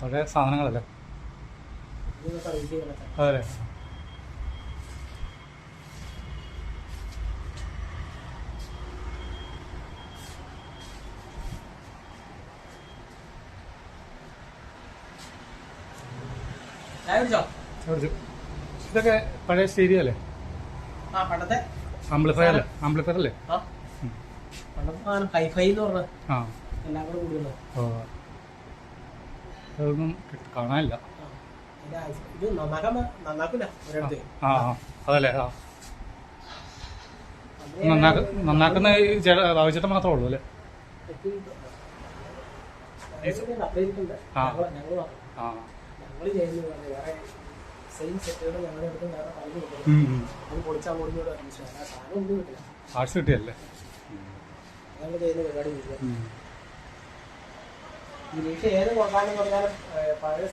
പഴയ സാധനങ്ങളല്ലേ? അതെ. ഇതൊക്കെ പഴയ സ്റ്റേരിയ അല്ലേ ആംപ്ലിഫയർ അല്ലേ? ആംപ്ലിഫയർ അല്ലേ? ഹൈഫൈ എന്ന് പറഞ്ഞ ആ. എല്ലാം കൂടെ കൂടുന്നത് ഓ. അതൊന്നും കാണാനില്ല. ഇത് നന്നാക്കാൻ നന്നാക്കില്ല ഒരിടത്ത്. അതല്ലേ ആ. നന്നാക്ക നന്നാക്കുന്ന ബാബുചേട്ടൻ മാത്രമേ ഉള്ളൂ അല്ലേ? ആർട്സ് കിട്ടിയല്ലേ ഞങ്ങൾ ചെയ്യുന്ന പരിപാടി ഏത് കൊണ്ടാണെന്ന് പറഞ്ഞാലും പഴയ